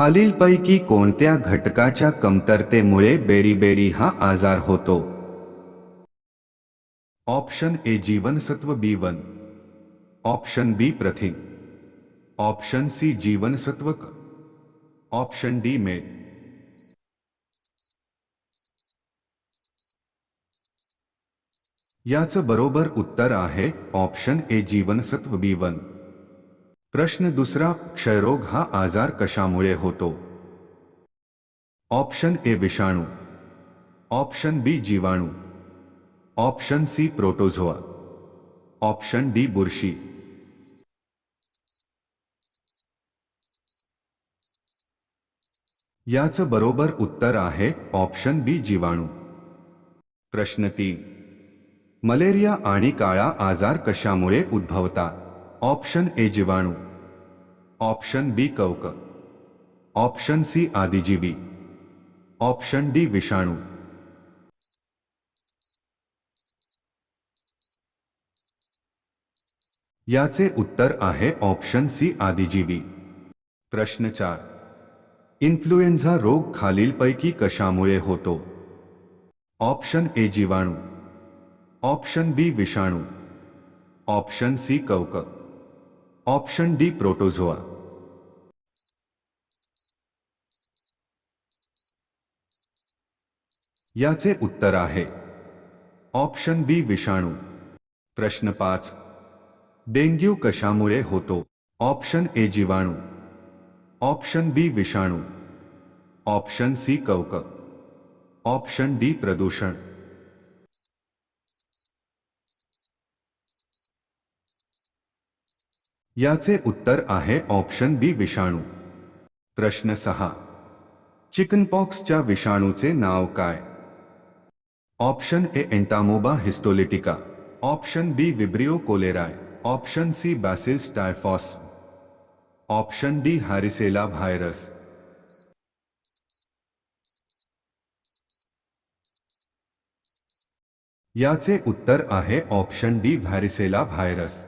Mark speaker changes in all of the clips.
Speaker 1: खालीलपैकी कोणत्या घटकाच्या कमतरतेमुळे बेरीबेरी हा आजार होतो? ऑप्शन ए जीवनसत्व बी वन. ऑप्शन बी प्रथिन. ऑप्शन सी जीवनसत्व क. ऑप्शन डी मेद. याचं बरोबर उत्तर आहे ऑप्शन ए जीवनसत्व बी वन. प्रश्न दुसरा क्षयरोग हा आजार कशामुळे होतो? ऑप्शन ए विषाणू. ऑप्शन बी जीवाणू. Option C protozoa. Option D बुरशी. याचं बरोबर उत्तर आहे ऑप्शन बी जीवाणू. प्रश्न तीन. मलेरिया आणि काळा आजार कशामुळे उद्भवतात? ऑप्शन ए जीवाणु, ऑप्शन बी कवक, ऑप्शन सी आदिजीवी, ऑप्शन डी विषाणू। याचे उत्तर आहे ऑप्शन सी आदिजीवी। प्रश्न चार इन्फ्लुएन्झा रोग खालीलपैकी कशामुळे होतो? ऑप्शन ए जीवाणू, ऑप्शन बी विषाणू, ऑप्शन सी कवक। ऑप्शन डी प्रोटोजोआ याचे उत्तर आहे। ऑप्शन बी विषाणू। प्रश्न पाच। डेंग्यू कशामुळे होतो? ऑप्शन ए जीवाणू। ऑप्शन बी विषाणू। ऑप्शन सी कवक। ऑप्शन डी प्रदूषण। याचे उत्तर आहे ऑप्शन बी विषाणू. प्रश्न सहा. चिकनपॉक्सच्या विषाणूचे नाव काय? Option A entamoeba histolytica. Option B vibrio cholerae. Option C bacillus typhosus option D varicella virus. याचे उत्तर आहे ऑप्शन डी व्हॅरिसेला व्हायरस.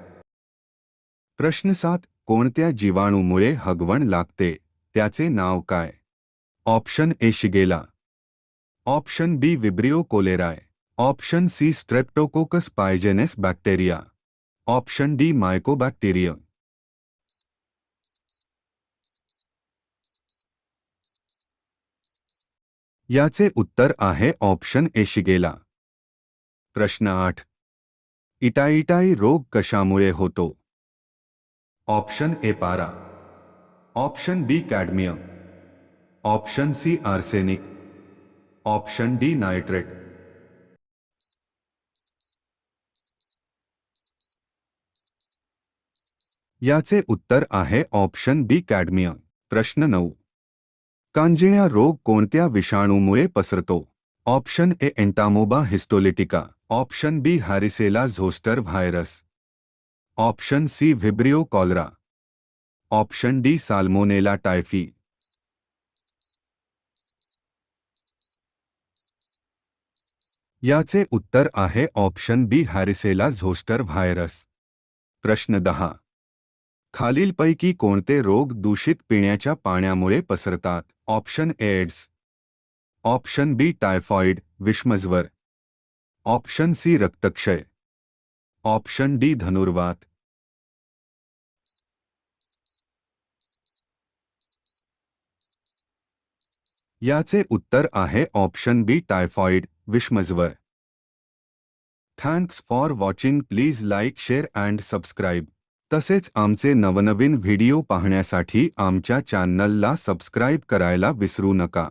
Speaker 1: प्रश्न सात कोणत्या जीवाणूमुळे हगवण लागते? नाव काय? Option A shigella. Option B vibrio cholerae. Option C streptococcus pyogenes bacteria. Option D mycobacterium. याचे उत्तर आहे ऑप्शन ए शिगेला. प्रश्न आठ. इटाइटाई रोग कशामुळे होतो? ऑप्शन ए पारा. Option B cadmium. Option C arsenic. Option D nitrate. याचे उत्तर आहे ऑप्शन बी कॅडमियम. प्रश्न नऊ. कांजिण्या रोग कोणत्या विषाणूमुळे पसरतो? Option A entamoeba histolytica. Option B varicella zoster virus. Option C vibrio cholera. Option D salmonella typhi. याचे उत्तर आहे option B varicella zoster virus. प्रश्न दहा. खालीलपैकी कोणते रोग दूषित पिण्याच्या पाण्यामुळे पसरतात? Option AIDS. Option B typhoid विष्मज्वर. Option C रक्तक्षय. ऑप्शन डी, धनुर्वात। याचे उत्तर आहे option B, typhoid, विषमज्वर। Thanks for watching, please like, share and subscribe. तसेच आमचे नवनवीन व्हिडिओ पाहण्यासाठी आमच्या चॅनलला सबस्क्राईब करायला विसरू नका।